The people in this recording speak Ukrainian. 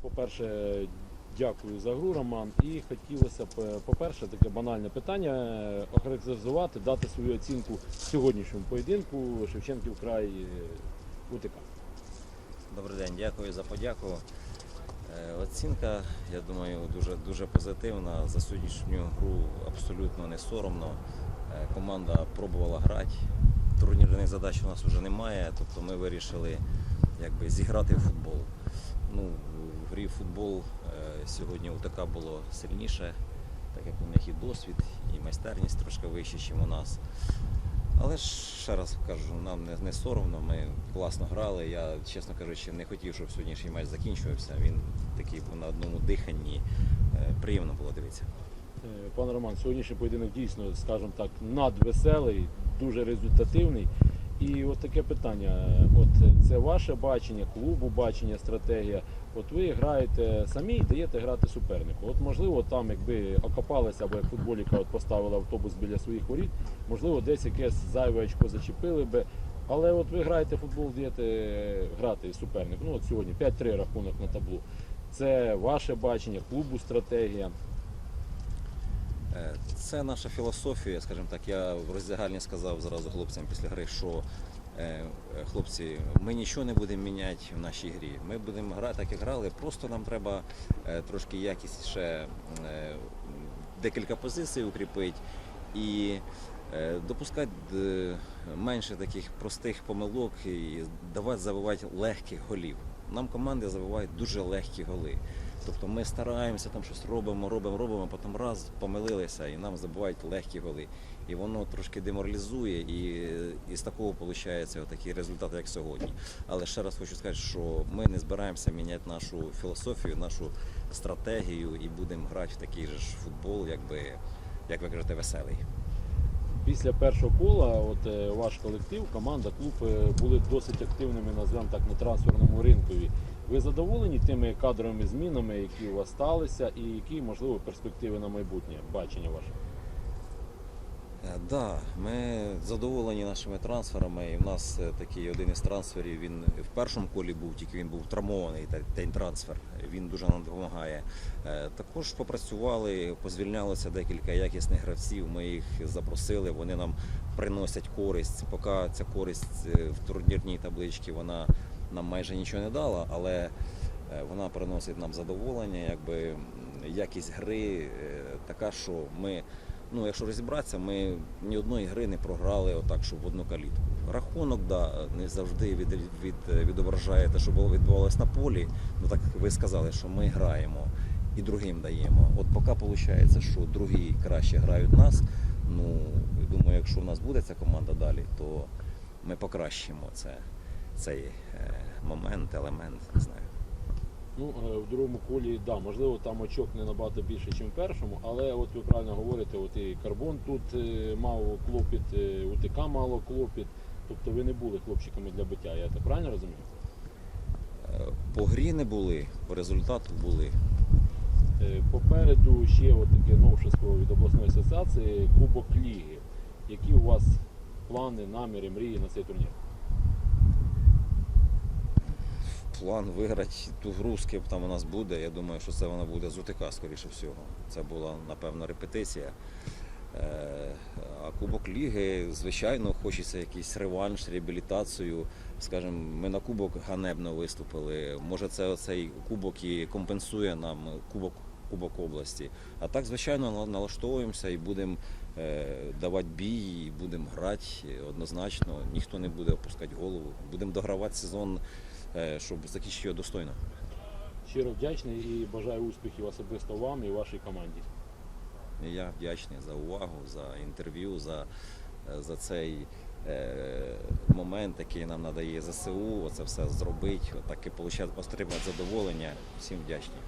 По-перше, дякую за гру, Роман. І хотілося б, е, по-перше, таке банальне питання е, охарактеризувати, дати свою оцінку сьогоднішньому поєдинку Шевченків край е, УТК. Добрий день, дякую за подяку. Оцінка, я думаю, дуже, дуже позитивна. За сьогоднішню гру абсолютно не соромно. Команда пробувала грати. Турнірних задач у нас вже немає, тобто ми вирішили якби, зіграти в футбол. Ну, в грі футбол е, сьогодні УТК було сильніше, так як у них і досвід, і майстерність трошки вища, ніж у нас. Але ж ще раз кажу, нам не, не соромно, ми класно грали. Я, чесно кажучи, не хотів, щоб сьогоднішній матч закінчувався. Він такий був на одному диханні. Е, Приємно було дивитися. Е, Пане Роман, сьогоднішній поєдинок дійсно, скажімо так, надвеселий, дуже результативний. І от таке питання: от це ваше бачення, клубу бачення, стратегія. От ви граєте самі і даєте грати супернику. От можливо, там, якби окопалися, або як футболіка от поставили автобус біля своїх воріт, можливо, десь якесь зайве очко зачепили би. Але от ви граєте футбол, даєте грати суперник. Ну от сьогодні 5-3 рахунок на таблу. Це ваше бачення, клубу стратегія. Е, Це наша філософія, скажімо так. Я в роздягальні сказав зразу хлопцям після гри, що е, хлопці, ми нічого не будемо міняти в нашій грі. Ми будемо грати так, як грали. Просто нам треба е, трошки якісніше е, декілька позицій укріпити і допускати менше таких простих помилок і давати забивати легких голів. Нам команди забивають дуже легкі голи. Тобто ми стараємося там щось робимо, робимо, робимо, потім раз помилилися і нам забувають легкі голи. І воно трошки деморалізує, і, і з такого виходить такий результат, як сьогодні. Але ще раз хочу сказати, що ми не збираємося міняти нашу філософію, нашу стратегію і будемо грати в такий же ж футбол, якби, як ви кажете, веселий. Після першого кола, от е, ваш колектив, команда, клуб е, були досить активними, назвемо так, на трансферному ринкові. Ви задоволені тими кадровими змінами, які у вас сталися, і які, можливо, перспективи на майбутнє, бачення ваше? Так, да, ми задоволені нашими трансферами. І в нас е, такий один із трансферів. Він в першому колі був, тільки він був травмований. Той трансфер. Він дуже нам допомагає. Е, Також попрацювали, позвільнялося декілька якісних гравців. Ми їх запросили. Вони нам приносять користь. Поки ця користь е, в турнірній табличці вона нам майже нічого не дала, але е, вона приносить нам задоволення, якби якість гри е, така, що ми. Ну, якщо розібратися, ми ні одної гри не програли отак, щоб в одну калітку. Рахунок, да, не завжди від, від, відображає те, що було відбувалося на полі. Ну так ви сказали, що ми граємо і другим даємо. От поки виходить, що другі краще грають нас. Ну, думаю, якщо в нас буде ця команда далі, то ми покращимо це, цей е, момент, елемент, не знаю. Ну, е, в другому колі, да, можливо, там очок не набагато більше, ніж в першому, але от ви правильно говорите, от і Карбон тут е, мав клопіт, УТК мало клопіт. Тобто ви не були хлопчиками для биття, я так правильно розумію? По грі не були, по результату були. Попереду ще от таке новшество від обласної асоціації Кубок Ліги. Які у вас плани, наміри, мрії на цей турнір? План виграти ту гру, з ким там у нас буде. Я думаю, що це вона буде з УТК, скоріше всього. Це була, напевно, репетиція. Е, А Кубок Ліги, звичайно, хочеться якийсь реванш, реабілітацію. Скажімо, ми на Кубок ганебно виступили. Може, це оцей кубок і компенсує нам Кубок, Кубок області. А так, звичайно, налаштовуємося і будемо е, давати бій, і будемо грати однозначно. Ніхто не буде опускати голову. Будемо догравати сезон щоб закінчити його достойно. Щиро вдячний і бажаю успіхів особисто вам і вашій команді. Я вдячний за увагу, за інтерв'ю, за, е, за цей е, момент, який нам надає ЗСУ, оце все зробити, отак і отримати задоволення. Всім вдячний.